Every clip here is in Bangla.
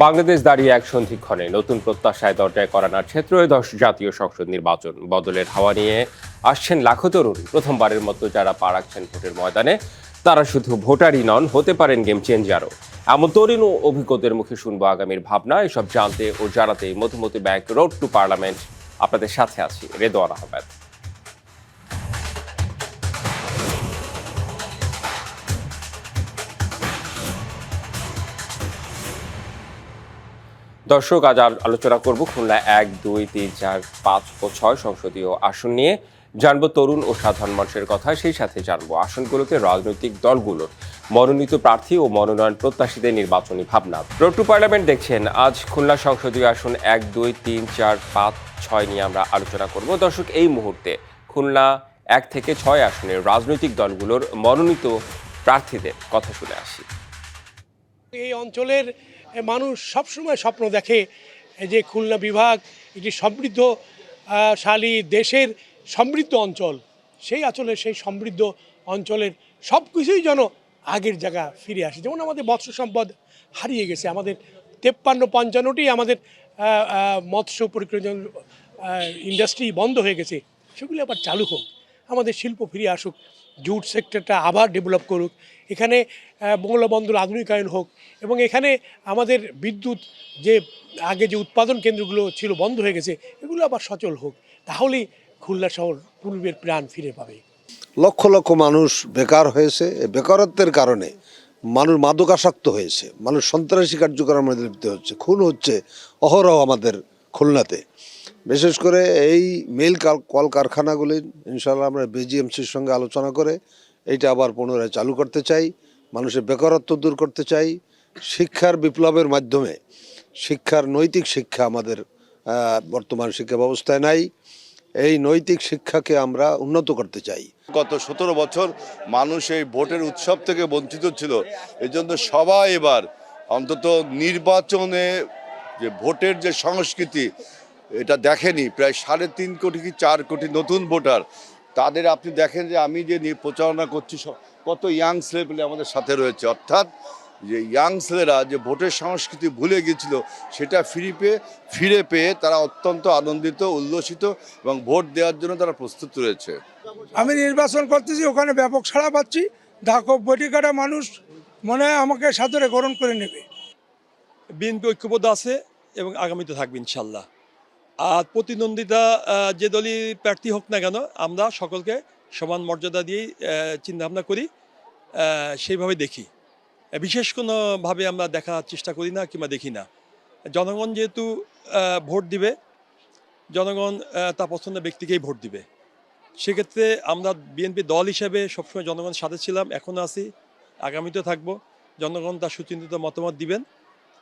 বাংলাদেশ দাঁড়িয়ে এক সন্ধিক্ষণে নতুন প্রত্যাশায় দরজায় করা নাড়ছে ত্রয়োদশ জাতীয় সংসদ নির্বাচন। বদলের হাওয়া নিয়ে আসছেন লাখো তরুণ। প্রথমবারের মতো যারা পা রাখছেন ভোটের ময়দানে, তারা শুধু ভোটারই নন, হতে পারেন গেম চেঞ্জারও। এমন তরুণ ও অভিজ্ঞদের মুখে শুনব আগামীর ভাবনা, এসব জানতে ও জানাতে Madhumati bank road to parliament. আপনাদের সাথে আছি রেদোয়ান আহমেদ। দর্শক, আজ আল- আলোচনা করব খুলনা এক, দুই, তিন, চার, পাঁচ ও ছয় সংসদীয় আসন নিয়ে। জানব তরুণ ও সাধারণ মানুষের কথা, সেই সাথে জানব আসনগুলোতে রাজনৈতিক দলগুলোর মনোনীত প্রার্থী ও মনোনয়ন প্রত্যাশীদের নির্বাচনী ভাবনা। রোড টু পার্লামেন্ট দেখছেন, আজ খুলনা সংসদীয় আসন এক, দুই, তিন, চার, পাঁচ, ছয় নিয়ে আমরা আলোচনা করব। দর্শক, এই মুহূর্তে খুলনা এক থেকে ছয় আসনের রাজনৈতিক দলগুলোর মনোনীত প্রার্থীদের কথা শুনে আসি। এই অঞ্চলের মানুষ সবসময় স্বপ্ন দেখে যে খুলনা বিভাগ একটি সমৃদ্ধ শালী দেশের সমৃদ্ধ অঞ্চল। সেই অঞ্চলের সেই সমৃদ্ধ অঞ্চলের সব কিছুই যেন আগের জায়গা ফিরে আসে। যেমন আমাদের মৎস্য সম্পদ হারিয়ে গেছে, আমাদের তেপ্পান্ন পঞ্চান্নটি আমাদের মৎস্য পরিক্রজন ইন্ডাস্ট্রি বন্ধ হয়ে গেছে, সেগুলো আবার চালু হোক। আমাদের শিল্প ফিরে আসুক, জুট সেক্টরটা আবার ডেভেলপ করুক এখানে আহ, মোংলা বন্দর আধুনিকায়ন হোক এবং এখানে আমাদের বিদ্যুৎ যে আগে যে উৎপাদন কেন্দ্রগুলো ছিল বন্ধ হয়ে গেছে এগুলো আবার সচল হোক তাহলেই খুলনা শহর পূর্বের প্রাণ ফিরে পাবে। লক্ষ লক্ষ মানুষ বেকার হয়েছে বেকারত্বের কারণে মানুষ মাদকাসক্ত হয়েছে মানুষ সন্ত্রাসী কার্যক্রমের মধ্যে লিপ্ত হচ্ছে খুন হচ্ছে অহরহ আমাদের খুলনাতে। বিশেষ করে এই মিল কাল- কলকারখানাগুলি ইনশাল্লাহ আমরা বিজিএমসির সঙ্গে আলোচনা করে এইটা আবার পুনরায় চালু করতে চাই, মানুষের বেকারত্ব দূর করতে চাই। শিক্ষার বিপ্লবের মাধ্যমে, শিক্ষার নৈতিক শিক্ষা আমাদের বর্তমান শিক্ষা ব্যবস্থায় নাই। এই নৈতিক শিক্ষাকে আমরা উন্নত করতে চাই। গত সতেরো বছর মানুষ এই ভোটের উৎসব থেকে বঞ্চিত ছিল। এই জন্য সবাই এবার অন্তত নির্বাচনে যে ভোটের যে সংস্কৃতি, এটা দেখেনি। প্রায় সাড়ে তিন কোটি কি চার কোটি নতুন ভোটার তাদের আপনি দেখেন যে আমি যে নিয়ে প্রচারণা করছি কত ইয়াং ছেলেপেলে আমাদের সাথে রয়েছে। অর্থাৎ যে ইয়াং ছেলেরা যে ভোটের সংস্কৃতি ভুলে গিয়েছিল সেটা ফিরে পেয়ে ফিরে পেয়ে তারা অত্যন্ত আনন্দিত উল্লসিত এবং ভোট দেওয়ার জন্য তারা প্রস্তুত রয়েছে। আমি নির্বাচন করতেছি ওখানে ব্যাপক সাড়া পাচ্ছি। ঢাকা বটি কাটা মানুষ মনে হয় আমাকে সাদরে গ্রহণ করে নেবে। বিএনপি ঐক্যবদ্ধ আছে এবং আগামীতে থাকবে ইনশাল্লাহ। আর প্রতিদ্বন্দ্বিতা যে দলই প্রার্থী হোক না কেন, আমরা সকলকে সমান মর্যাদা দিয়েই চিন্তা ভাবনা করি সেইভাবে দেখি। বিশেষ কোনোভাবে আমরা দেখার চেষ্টা করি না কিংবা দেখি না। জনগণ যেহেতু ভোট দিবে, জনগণ তা পছন্দের ব্যক্তিকেই ভোট দিবে। সেক্ষেত্রে আমরা বিএনপি দল হিসেবে সবসময় জনগণের সাথে ছিলাম এখনও আছি আগামীতেও থাকব। জনগণ তার সুচিন্তিত মতামত দিবেন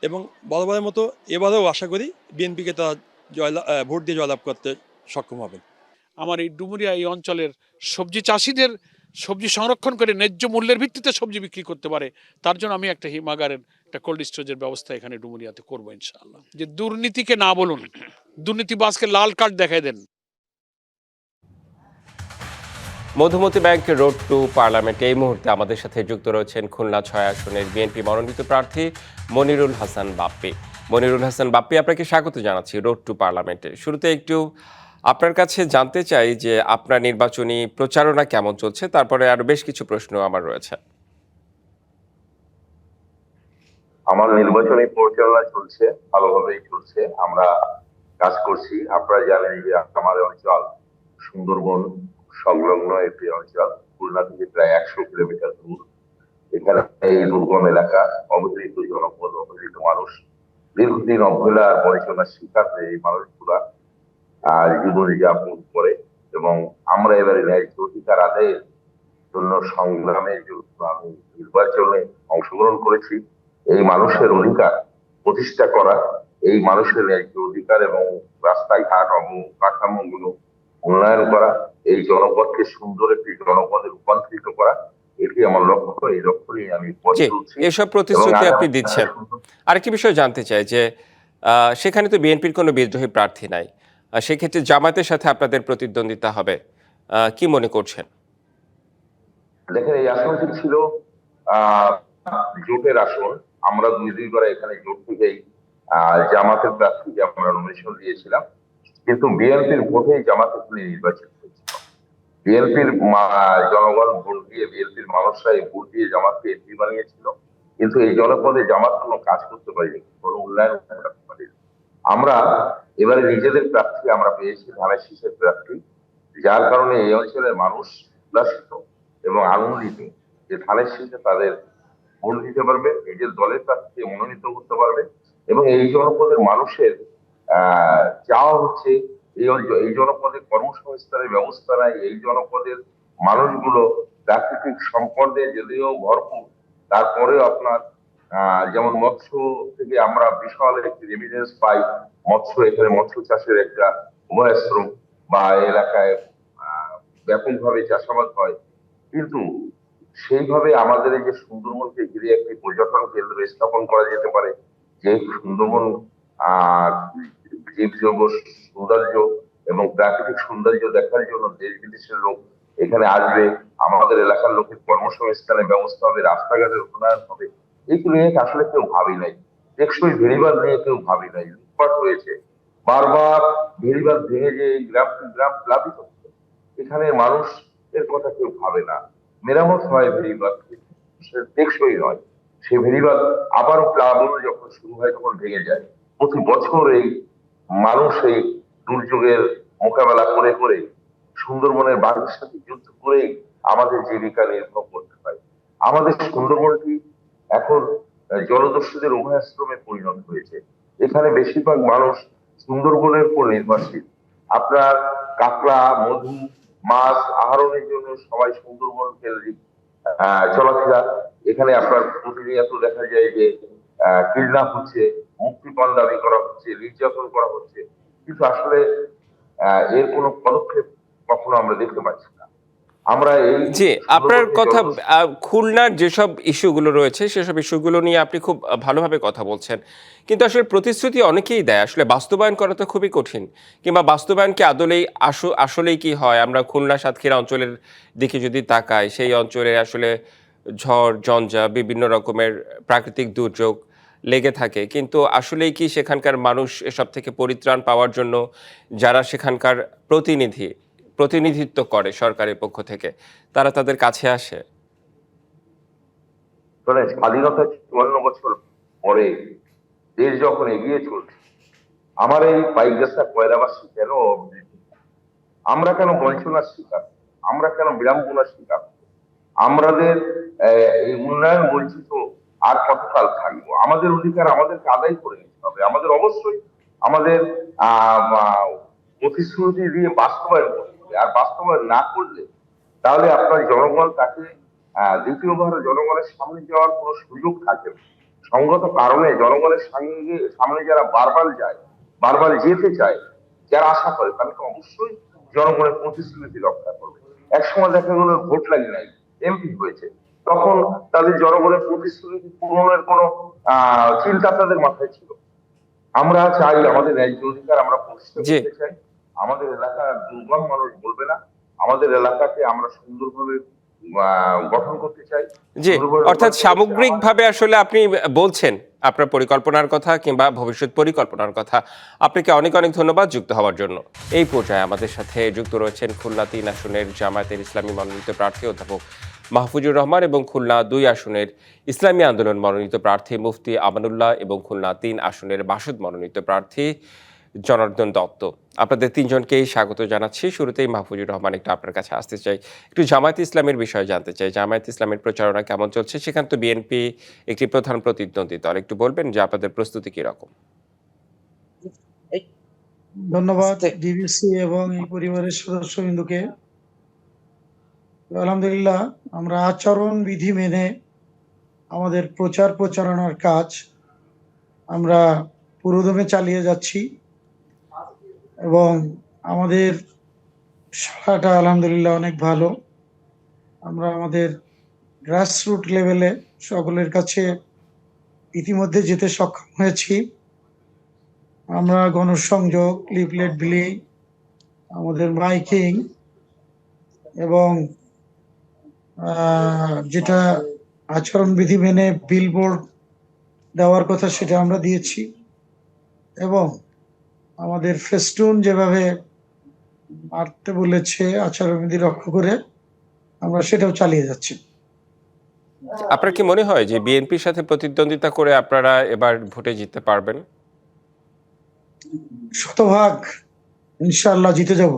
এবং বরাবরের মতো এবারেও আশা করি বিএনপিকে তারা জয়লাভ ভোট দিয়ে জয়লাভ করতে সক্ষম হবেন। আমার এই ডুমুরিয়া এই অঞ্চলের সবজি চাষিদের সবজি সংরক্ষণ করে ন্যায্য মূল্যের ভিত্তিতে সবজি বিক্রি করতে পারে তার জন্য আমি একটা হিমাগারের একটা কোল্ড স্টোরেজের ব্যবস্থা এখানে ডুমুরিয়াতে করব ইনশাআল্লাহ। যে দুর্নীতিকে না বলুন দুর্নীতিবাজকে লাল কার্ড দেখাই দেন। Madhumati bank road to parliament এই মুহূর্তে আমাদের সাথে যুক্ত রয়েছেন খুলনা ছয় আসনের বিএনপি মনোনীত প্রার্থী মনিরুল হাসান বাপ্পি। মনিরুল হাসান বাপ্পি, আপনাকে স্বাগত জানাচ্ছি রোড টু পার্লামেন্টে। শুরুতে একটু আপনার কাছে জানতে চাই যে আপনার নির্বাচনী প্রচারণা কেমন চলছে? তারপরে আরও বেশ কিছু প্রশ্ন আমার রয়েছে। আমার নির্বাচনী পরিচালনা চলছে, ভালোভাবেই চলছে। আমরা কাজ করছি। আপনারা জানেন যে আমাদের অঞ্চল সুন্দরবন, সংলগ্ন একটি অঞ্চল, খুলনা থেকে প্রায় একশো কিলোমিটার দূর। এখানে এই দুর্গম এলাকা, অবহেলিত জনপদ, অবহেলিত মানুষ দীর্ঘদিন অবহেলার বঞ্চনার শিকার হয়ে এই মানুষগুলা, আর জীবন যাপন করে, এবং আমরা এবারে ন্যায্য অধিকার আদায়ের জন্য সংগ্রামে আমি নির্বাচনে অংশগ্রহণ করেছি, এই মানুষের অধিকার প্রতিষ্ঠা করা, এই মানুষের ন্যায্য অধিকার এবং রাস্তায় রাস্তাঘাট অবকাঠামোগুলো উন্নয়ন করা, এই জনপদকে সুন্দর একটি জনপদে রূপান্তরিত করা এটি আমার লক্ষ্য এই লক্ষ্য নিয়ে আমি এসব প্রতিশ্রুতি আপনি দিচ্ছেন। আরেকটি বিষয় জানতে চাই যে সেখানে তো বিএনপির কোনো বিদ্রোহী প্রার্থী নাই। সেক্ষেত্রে জামাতের সাথে আপনাদের প্রতিদ্বন্দ্বিতা হবে। কি মনে করছেন? দেখেন এই আসনটি ছিল জোটের আসন। আমরা দুই দুই করে এখানে জোট থেকেই আহ, জামাতের প্রার্থীকে আমরা নমিনেশন দিয়েছিলাম। কিন্তু বিএনপির ভোটে জামাত এখানে নির্বাচিত হয়েছিল বিএনপির জনগণ ভোট দিয়ে বিএনপির মানুষরা এই ভোট দিয়ে জামাতকে এমপি বানিয়েছিল। কিন্তু এই জনপদে জামাত কোনো কাজ করতে পারেনি, কোনো উন্নয়ন করতে পারেনি। আমরা এবারে নিজেদের প্রার্থী আমরা পেয়েছি, ধানের শীষের প্রার্থী। যার কারণে এই অঞ্চলের মানুষ উল্লাসিত এবং আনন্দিত যে ধানের শীষে তাদের ভোট দিতে পারবে, নিজের দলের প্রার্থীকে মনোনীত করতে পারবে। এবং এই জনপদের মানুষের, আহ, চাওয়া হচ্ছে এই এই জনপদে কর্মসংস্থানের ব্যবস্থা নাই এই জনপদের মানুষগুলো প্রাকৃতিক সম্পদে যদিও ভরপুর, তারপরেও আপনার যেমন মৎস্য থেকে আমরা বিশাল একটি রেমিডেন্স পাই। মৎস্য এখানে মৎস্য চাষের একটা উভয়াশ্রম বা এলাকায় ব্যাপকভাবে চাষাবাদ হয়। কিন্তু সেইভাবে আমাদের এই যে সুন্দরবনকে ঘিরে একটি পর্যটন কেন্দ্র স্থাপন করা যেতে পারে, যে সুন্দরবন আহ জীব জগৎ সৌন্দর্য এবং প্রাকৃতিক সৌন্দর্য দেখার জন্য দেশ বিদেশের লোক এখানে আসবে। আমাদের এলাকার লোকের কর্মসংস্থানের ব্যবস্থা হবে, রাস্তাঘাটের উন্নয়ন হবে। এইগুলো নিয়ে আসলে কেউ ভাবি নাই। টেকসই ভেরিবাদ নিয়ে কেউ ভাবি নাই। লুটপাট হয়েছে। বারবার ভেরিবাদ ভেঙে যে গ্রাম গ্রাম প্লাবিত হচ্ছে। এখানে মানুষ এর কথা কেউ ভাবে না। মেরামত হয় ভেরিবাদ সে টেকসই নয়। সে ভেরিবাদ আবারও প্লাবন যখন শুরু হয়, তখন ভেঙে যায়। প্রতি বছর এই মানুষ এই দুর্যোগের মোকাবেলা করে করে সুন্দরবনের বাঘের সাথে যুদ্ধ করে আমাদের জীবিকা নির্ভর করতে পারে। আমাদের সুন্দরবনটি এখন জলদস্যুদের উভয়াশ্রমে পরিণত হয়েছে। এখানে বেশিরভাগ মানুষ সুন্দরবনের উপর নির্ভরশীল। আপনার কাঁকড়া, মধু, মাছ আহরণের জন্য সবাই সুন্দরবন কেন্দ্রিক চলাফেরা। এখানে আপনার প্রতিনিয়ত দেখা যায় যে কিডন্যাপ হচ্ছে। মুক্তিপণ দাবি করা হচ্ছে নির্যাতন করা হচ্ছে কিন্তু আসলে এর কোনো পদক্ষেপ কখনো আমরা দেখতে পাচ্ছি না। আমরা এই জি আপনার কথা খুলনার যেসব ইস্যুগুলো রয়েছে সেসব ইস্যুগুলো নিয়ে আপনি খুব ভালোভাবে কথা বলছেন। কিন্তু আসলে প্রতিশ্রুতি অনেকেই দেয় আসলে বাস্তবায়ন করা তো খুবই কঠিন কিংবা বাস্তবায়ন কি আদলেই আসু আসলেই কি হয়? আমরা খুলনা সাতক্ষীরা অঞ্চলের দিকে যদি তাকাই সেই অঞ্চলে আসলে ঝড় ঝঞ্ঝা বিভিন্ন রকমের প্রাকৃতিক দুর্যোগ লেগে থাকে। কিন্তু আসলেই কি সেখানকার মানুষ এসব থেকে পরিত্রাণ পাওয়ার জন্য যারা সেখানকার প্রতিনিধি, প্রতিনিধিত্ব করে সরকারের পক্ষ থেকে, তারা তাদের কাছে আসে? স্বাধীনতা চুয়ান্ন বছর পরে দেশ যখন এগিয়ে চলছে, আমার এই পাইগাসা কয়রাবাসী কেন আমরা কেন বঞ্চনার শিকার? আমরা কেন বিড়ম্বনার শিকার? আমাদের উন্নয়ন বঞ্চিত আর কতকাল থাকব? আমাদের অধিকার আমাদেরকে আদায় করে নিতে হবে। আমাদের অবশ্যই আমাদের প্রতিশ্রুতি দিয়ে বাস্তবায়ন করতে হবে। আর বাস্তবায়ন না করলে তাহলে আপনার জনগণ তাকে দ্বিতীয়বার জনগণের সামনে যাওয়ার কোনো সুযোগ থাকে না। সঙ্গত কারণে জনগণের সঙ্গে, সামনে যারা বারবার যায়, বারবার যেতে চায়, যারা আশা করে তাদেরকে অবশ্যই জনগণের প্রতিশ্রুতি রক্ষা করবে। এক সময় দেখা গেল ভোট লাগে নাই, এমপি হয়েছে। তখন তাদের জনগণের প্রতিশ্রুতি পূরণের কোনো চিন্তা তাদের মাথায় ছিল। আমরা চাই আমাদের ন্যায্য অধিকার আমরা প্রতিষ্ঠা করতে চাই। আমাদের এলাকার দুর্গম মানুষ বলবে না। আমাদের এলাকাকে আমরা সুন্দরভাবে গঠন করতে চাই। জি অর্থাৎ সামগ্রিকভাবে আসলে আপনি বলছেন আপনার পরিকল্পনার কথা কিংবা ভবিষ্যৎ পরিকল্পনার কথা। আপনাকে অনেক অনেক ধন্যবাদ যুক্ত হওয়ার জন্য। এই পর্যায়ে আমাদের সাথে যুক্ত রয়েছেন খুলনা তিন আসনের জামায়াতের ইসলামী মনোনীত প্রার্থী অধ্যাপক মাহফুজুর রহমান এবং খুলনা দুই আসনের ইসলামী আন্দোলন মনোনীত প্রার্থী মুফতি আমানুল্লাহ এবং খুলনা তিন আসনের বাসদ মনোনীত প্রার্থী জনার্দন দত্ত। আপনাদের তিনজনকেই স্বাগত জানাচ্ছি। শুরুতেই মাহফুজুর রহমান একটু আপনার কাছে আসতে চাই। একটু জামায়াত ইসলামের বিষয়ে জানতে চাই। জামায়াত ইসলামের প্রচারণা কেমন চলছে? সেখান তো বিএনপি একটি প্রধান প্রতিদ্বন্দ্বী দল। একটু বলবেন যে আপনাদের প্রস্তুতি কীরকম? ধন্যবাদ। ডিবিসি এবং এই পরিবারের সদস্যবৃন্দকে। আলহামদুলিল্লাহ, আমরা আচরণ বিধি মেনে আমাদের প্রচার প্রচারণার কাজ আমরা পুরোদমে চালিয়ে যাচ্ছি এবং আমাদের সাড়াটা আলহামদুলিল্লাহ অনেক ভালো। আমরা আমাদের গ্রাসরুট লেভেলে সকলের কাছে ইতিমধ্যে যেতে সক্ষম হয়েছি। আমরা গণসংযোগ লিফলেট বিলি আমাদের মাইকিং এবং যেটা আচরণবিধি মেনে বিলবোর্ড দেওয়ার কথা সেটা আমরা দিয়েছি। এবং আমাদের ফেস্টুন যেভাবে মারতে বলেছে আচরণবিধি লক্ষ্য করে আমরা সেটাও চালিয়ে যাচ্ছি। আপনার কি মনে হয় যে বিএনপির সাথে প্রতিদ্বন্দ্বিতা করে আপনারা এবার ভোটে জিততে পারবেন? শতভাগ ইনশাআল্লাহ জিতে যাব।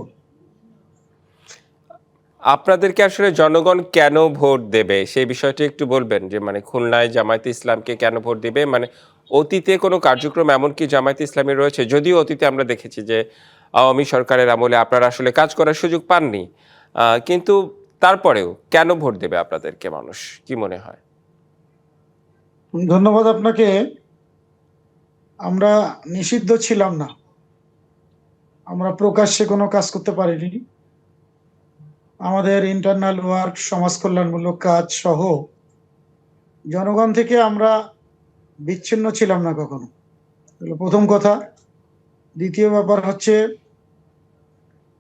আপনাদেরকে আসলে জনগণ কেন ভোট দেবে? সেই বিষয়টি একটু বলবেন যে মানে খুলনায় জামায়াতে ইসলামকে কেন ভোট দিবে? মানে অতীতে কোনো কার্যক্রম এমন কি জামায়াতে ইসলামী রয়েছে, যদিও অতীতে আমরা দেখেছি যে, আওয়ামী সরকারের আমলে আপনারা আসলে কাজ করার সুযোগ পাননি। কিন্তু তারপরেও কেন ভোট দেবে আপনাদেরকে মানুষ? কি মনে হয়? ধন্যবাদ আপনাকে। আমরা নিষিদ্ধ ছিলাম না। আমরা প্রকাশ্যে কোনো কাজ করতে পারিনি। আমাদের ইন্টারনাল ওয়ার্ক সমাজ কল্যাণমূলক কাজ সহ জনগণ থেকে আমরা বিচ্ছিন্ন ছিলাম না কখনো। প্রথম কথা। দ্বিতীয় ব্যাপার হচ্ছে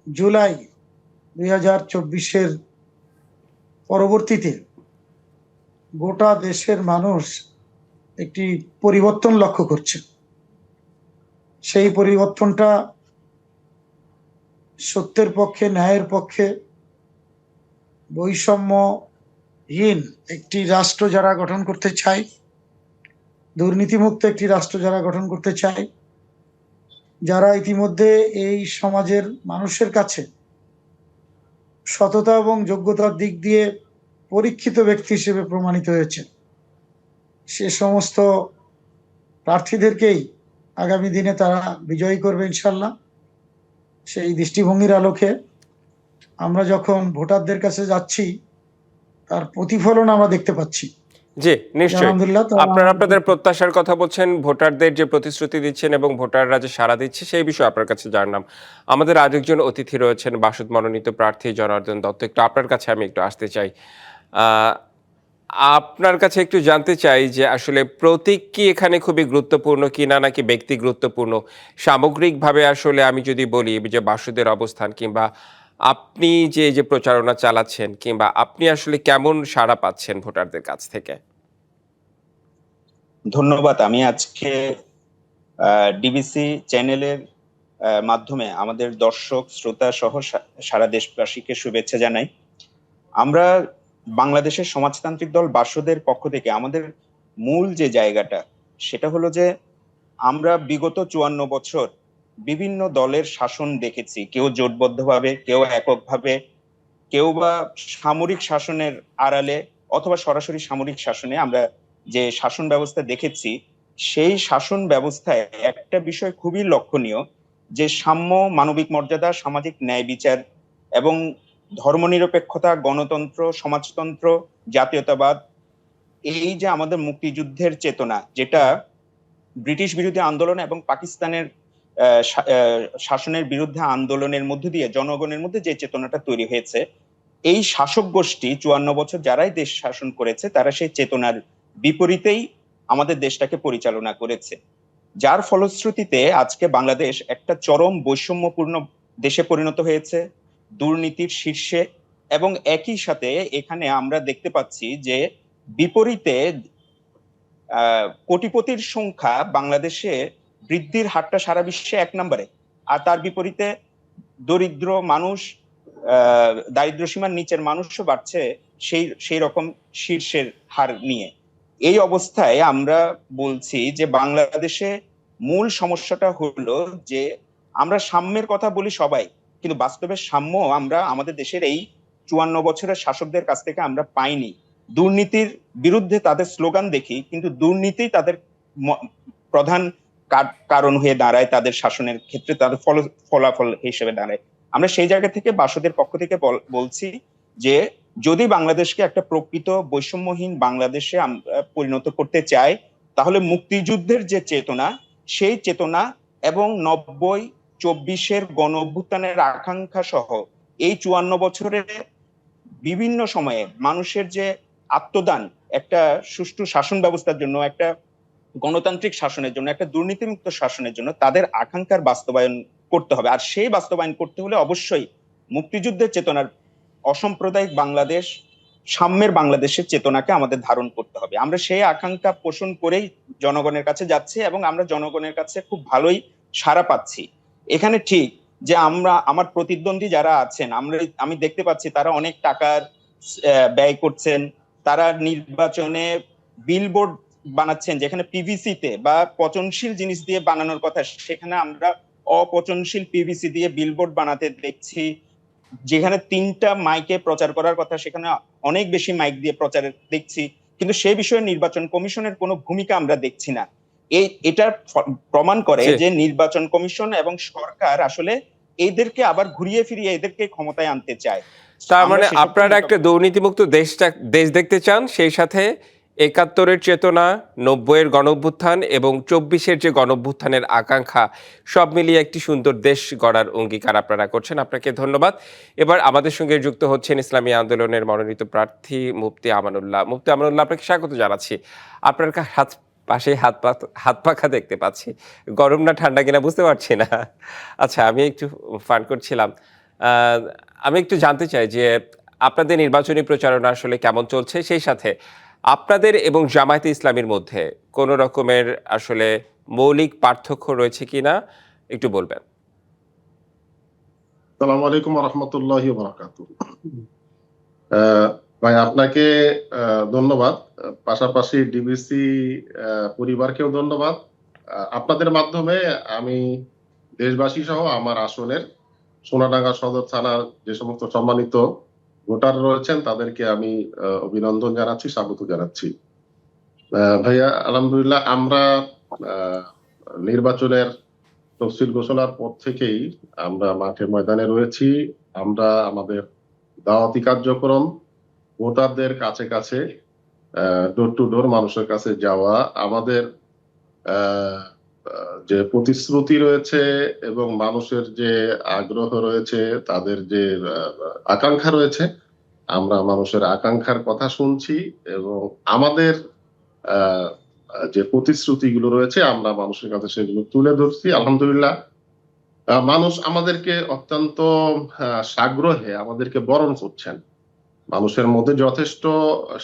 জুলাই দুই হাজার চব্বিশের পরবর্তীতে গোটা দেশের মানুষ একটি পরিবর্তন লক্ষ্য করছে। সেই পরিবর্তনটা সত্যের পক্ষে, ন্যায়ের পক্ষে বৈষম্যহীন একটি রাষ্ট্র যারা গঠন করতে চায়, দুর্নীতিমুক্ত একটি রাষ্ট্র যারা গঠন করতে চায়, যারা ইতিমধ্যে এই সমাজের মানুষের কাছে সততা এবং যোগ্যতার দিক দিয়ে পরীক্ষিত ব্যক্তি হিসেবে প্রমাণিত হয়েছে। সে সমস্ত প্রার্থীদেরকেই আগামী দিনে তারা বিজয়ী করবে ইনশাল্লাহ সেই দৃষ্টিভঙ্গির আলোকে আমরা যখন ভোটারদের কাছে যাচ্ছি তার প্রতিফলন আমরা দেখতে পাচ্ছি। জি নিশ্চয়ই। আপনারা আপনাদের প্রত্যাশার কথা বলছেন ভোটারদের যে প্রতিশ্রুতি দিচ্ছেন এবং ভোটাররা যে সাড়া দিচ্ছে সেই বিষয়ে আপনার কাছে জানলাম। আমাদের আরেকজন অতিথি রয়েছেন বাসদ মনোনীত প্রার্থী জনার্দন দত্ত। একটু আপনার কাছে আমি একটু আসতে চাই। আহ, আপনার কাছে একটু জানতে চাই যে আসলে প্রতীক কি এখানে খুবই গুরুত্বপূর্ণ কি না নাকি ব্যক্তি গুরুত্বপূর্ণ? সামগ্রিকভাবে আসলে আমি যদি বলি যে বাসুদের অবস্থান কিংবা আপনি যে যে প্রচারণা চালাচ্ছেন কিংবা আপনি আসলে কেমন সাড়া পাচ্ছেন ভোটারদের কাছ থেকে? ধন্যবাদ। আমি আজকে ডিবিসি চ্যানেলের মাধ্যমে আমাদের দর্শক, শ্রোতা সহ সারা দেশবাসীকে শুভেচ্ছা জানাই। আমরা বাংলাদেশের সমাজতান্ত্রিক দল বাসদের পক্ষ থেকে আমাদের মূল যে জায়গাটা, সেটা হলো যে আমরা বিগত চুয়ান্ন বছর বিভিন্ন দলের শাসন দেখেছি। কেউ জোটবদ্ধভাবে, কেউ এককভাবে, কেউ বা সামরিক শাসনের আড়ালে অথবা সরাসরি সামরিক শাসনে আমরা যে শাসন ব্যবস্থা দেখেছি, সেই শাসন ব্যবস্থায় একটা বিষয় খুবই লক্ষণীয় যে সাম্য, মানবিক মর্যাদা, সামাজিক ন্যায় বিচার এবং ধর্মনিরপেক্ষতা, গণতন্ত্র, সমাজতন্ত্র, জাতীয়তাবাদ, এই যে আমাদের মুক্তিযুদ্ধের চেতনা, যেটা ব্রিটিশ বিরোধী আন্দোলন এবং পাকিস্তানের শাসনের বিরুদ্ধে আন্দোলনের মধ্য দিয়ে, জনগণের মধ্যে যে চেতনাটা তৈরি হয়েছে, এই শাসক গোষ্ঠী চুয়ান্ন বছর যারাই দেশ শাসন করেছে, তারা সেই চেতনার বিপরীতেই আমাদের দেশটাকে পরিচালনা করেছে। যার ফলশ্রুতিতে আজকে বাংলাদেশ একটা চরম বৈষম্যপূর্ণ দেশে পরিণত হয়েছে, দুর্নীতির শীর্ষে, এবং একই সাথে এখানে আমরা দেখতে পাচ্ছি যে বিপরীতে কোটিপতির সংখ্যা বাংলাদেশে বৃদ্ধির হারটা সারা বিশ্বে এক নম্বরে। আর তার বিপরীতে দরিদ্র মানুষ দারিদ্র সীমার নিচের মানুষও বাড়ছে সেই সেই রকম শীর্ষের হার নিয়ে। এই অবস্থায় আমরা বলছি যে বাংলাদেশে মূল সমস্যাটা হলো যে আমরা সাম্যের কথা বলি সবাই, কিন্তু বাস্তবে সাম্য আমরা আমাদের দেশের এই চুয়ান্ন বছরের শাসকদের কাছ থেকে আমরা পাইনি। দুর্নীতির বিরুদ্ধে তাদের স্লোগান দেখি, কিন্তু দুর্নীতি তাদের প্রধান কারণ হয়ে দাঁড়ায়, তাদের শাসনের ক্ষেত্রে তাদের ফল, ফলাফল হিসেবে দাঁড়ায়। আমরা সেই জায়গা থেকে বাসদের পক্ষ থেকে বল- বলছি যে, যদি বাংলাদেশকে একটা প্রকৃত বৈষম্যহীন বাংলাদেশে পরিণত করতে চাই তাহলে মুক্তিযুদ্ধের যে চেতনা, সেই চেতনা এবং নব্বই চব্বিশের গণ অভ্যুত্থানের আকাঙ্ক্ষা সহ, এই চুয়ান্ন বছরের বিভিন্ন সময়ে মানুষের যে আত্মদান, একটা সুষ্ঠু শাসন ব্যবস্থার জন্য, একটা গণতান্ত্রিক শাসনের জন্য, একটা দুর্নীতিমুক্ত শাসনের জন্য তাদের আকাঙ্ক্ষার বাস্তবায়ন করতে হবে। আর সেই বাস্তবায়ন করতে হলে অবশ্যই মুক্তিযুদ্ধের চেতনার অসাম্প্রদায়িক বাংলাদেশ, সাম্যের বাংলাদেশের চেতনাকে আমাদের ধারণ করতে হবে। আমরা সেই আকাঙ্ক্ষা পোষণ করেই জনগণের কাছে যাচ্ছি এবং আমরা জনগণের কাছে খুব ভালোই সাড়া পাচ্ছি। এখানে ঠিক যে আমরা, আমার প্রতিদ্বন্দ্বী যারা আছেন, আমরা, আমি দেখতে পাচ্ছি তারা অনেক টাকার ব্যয় করছেন। তারা নির্বাচনে বিলবোর্ড বানাচ্ছেন যেখানে পিভিসি তে বা পচনশীল জিনিস দিয়ে বানানোর কথা সেখানে আমরা অপচনশীল পিভিসি দিয়ে বিলবোর্ড বানাতে দেখছি। যেখানে তিনটা মাইকে প্রচার করার কথা সেখানে অনেক বেশি মাইক দিয়ে প্রচার দেখছি। কিন্তু সে বিষয়ে নির্বাচন কমিশনের কোনো ভূমিকা আমরা দেখছি না। এই এটা প্রমাণ করে যে নির্বাচন কমিশন এবং সরকার আসলে এদেরকে আবার ঘুরিয়ে ফিরিয়ে এদেরকে ক্ষমতায় আনতে চায়। তার মানে আপনারা একটা দুর্নীতিমুক্ত দেশটা দেশ দেখতে চান সেই সাথে একাত্তরের চেতনা, নব্বইয়ের গণভ্যুত্থান এবং চব্বিশের যে গণভ্যুত্থানের আকাঙ্ক্ষা, সব মিলিয়ে একটি সুন্দর দেশ গড়ার অঙ্গীকার আপনারা করছেন। আপনাকে ধন্যবাদ। এবার আমাদের সঙ্গে যুক্ত হচ্ছেন ইসলামী আন্দোলনের মনোনীত প্রার্থী মুফতি আমানুল্লাহ। মুফতি আমানুল্লাহ, আপনাকে স্বাগত জানাচ্ছি। আপনার হাত পাশে হাত পা হাত পাখা দেখতে পাচ্ছি। গরম না ঠান্ডা কিনা বুঝতে পারছি না। আচ্ছা আমি একটু ফান করছিলাম। আমি একটু জানতে চাই যে আপনাদের নির্বাচনী প্রচারণা আসলে কেমন চলছে? সেই সাথে আপনাদের এবং জামায়াতে ইসলামীর মধ্যে কোনো রকমের আসলে মৌলিক পার্থক্য রয়েছে কিনা একটু বলবেন। সালামু আলাইকুম রহমতুল্লাহ ভাই, আপনাকে ধন্যবাদ। পাশাপাশি ডিবিসি পরিবারকেও ধন্যবাদ। আপনাদের মাধ্যমে আমি দেশবাসী সহ আমার আসনের সোনাডাঙ্গা সদর থানার যে সমস্ত সম্মানিত ভোটার রয়েছেন তাদেরকে আমি অভিনন্দন জানাচ্ছি স্বাগত জানাচ্ছি। ভাইয়া আলহামদুলিল্লাহ আমরা নির্বাচনের তফসিল ঘোষণার পর থেকেই আমরা মাঠে ময়দানে রয়েছি। আমরা আমাদের দাওয়াতি কার্যক্রম ভোটারদের কাছে কাছে ডোর টু ডোর মানুষের কাছে যাওয়া আমাদের আহ, যে প্রতিশ্রুতি রয়েছে এবং মানুষের যে আগ্রহ রয়েছে, তাদের যে আকাঙ্ক্ষা রয়েছে, আমরা মানুষের আকাঙ্ক্ষার কথা শুনছি এবং আমাদের যে প্রতিশ্রুতিগুলো রয়েছে, আমরা মানুষের কাছে সেগুলো তুলে ধরছি, আলহামদুলিল্লাহ। মানুষ আমাদেরকে অত্যন্ত সাগ্রহে, আমাদেরকে বরণ করছেন। মানুষের মধ্যে যথেষ্ট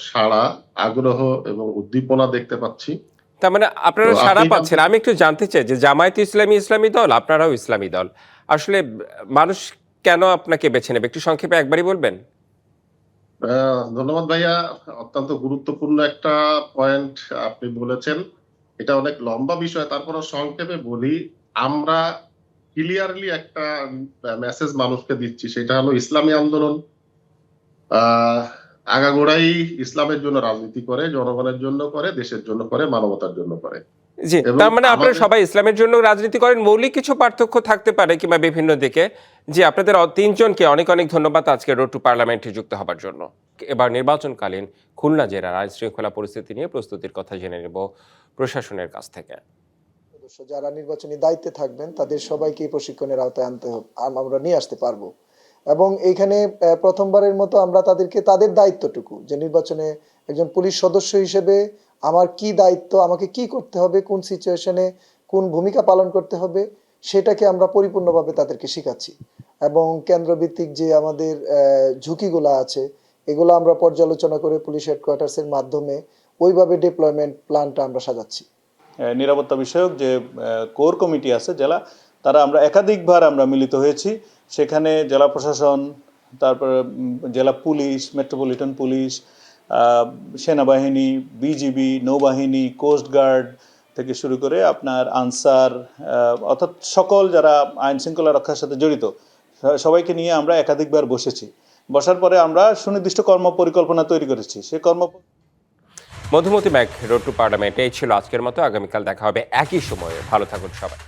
সাড়া, আগ্রহ এবং উদ্দীপনা দেখতে পাচ্ছি। তার মানে আপনারা আপনি পাচ্ছেন। আমি একটু জানতে চাই যে জামায়াতে ইসলামী ইসলামী দল আপনারাও ইসলামী দল আসলে মানুষ কেন আপনাকে বেছে নেবে? একটু সংক্ষেপে একবারই বলবেন। ধন্যবাদ ভাইয়া। অত্যন্ত গুরুত্বপূর্ণ একটা পয়েন্ট আপনি বলেছেন। এটা অনেক লম্বা বিষয় তারপরে সংক্ষেপে বলি আমরা ক্লিয়ারলি একটা মেসেজ মানুষকে দিচ্ছি সেটা হলো ইসলামী আন্দোলন। আহ আগাগোড়াই ইসলামের জন্য রাজনীতি করে জনগণের জন্য করে দেশের জন্য করে মানবতার জন্য করে। জি তার মানে আপনারা সবাই ইসলামের জন্য রাজনীতি করেন মৌলিক কিছু পার্থক্য থাকতে পারে কিংবা বিভিন্ন দিকে। জি আপনাদের তিনজনকে অনেক অনেক ধন্যবাদ আজকে রোড টু পার্লামেন্টে যুক্ত হবার জন্য। এবার নির্বাচনকালীন খুলনা জেলার আইন শৃঙ্খলা পরিস্থিতি নিয়ে প্রস্তুতির কথা জেনে নেব প্রশাসনের কাছ থেকে। যারা নির্বাচনী দায়িত্বে থাকবেন তাদের সবাইকে প্রশিক্ষণের আওতায় আনতে হবে। আমরা নিয়ে আসতে পারব। এবং এইখানে প্রথমবারের মতো আমরা তাদেরকে, তাদের দায়িত্বটুকু, যে নির্বাচনে একজন পুলিশ সদস্য হিসেবে আমার কি দায়িত্ব, আমাকে কি করতে হবে, কোন সিচুয়েশনে কোন ভূমিকা পালন করতে হবে, সেটাকে আমরা পরিপূর্ণভাবে তাদেরকে শেখাচ্ছি। এবং কেন্দ্রভিত্তিক যে আমাদের ঝুঁকিগুলো আছে, এগুলো আমরা পর্যালোচনা করে পুলিশ হেডকোয়ার্টার্সের মাধ্যমে ওইভাবে ডিপ্লয়মেন্ট প্ল্যানটা আমরা সাজাচ্ছি। নিরাপত্তা বিষয়ক যে কোর কমিটি আছে, জেলা, তারা আমরা একাধিকবার আমরা মিলিত হয়েছি। সেখানে জেলা প্রশাসন, তারপর জেলা পুলিশ, মেট্রোপলিটন পুলিশ সেনাবাহিনী, বিজিবি, নৌবাহিনী কোস্টগার্ড থেকে শুরু করে আপনার আনসার অর্থাৎ সকল যারা আইন শৃঙ্খলা রক্ষার সাথে জড়িত সবাইকে নিয়ে আমরা একাধিকবার বসেছি। বসার পরে আমরা সুনির্দিষ্ট কর্ম পরিকল্পনা তৈরি করেছি। সে কর্ম Madhumati bank road to parliament, এই ছিল আজকের মতো। আগামীকাল দেখা হবে একই সময়ে। ভালো থাকুন সবাই।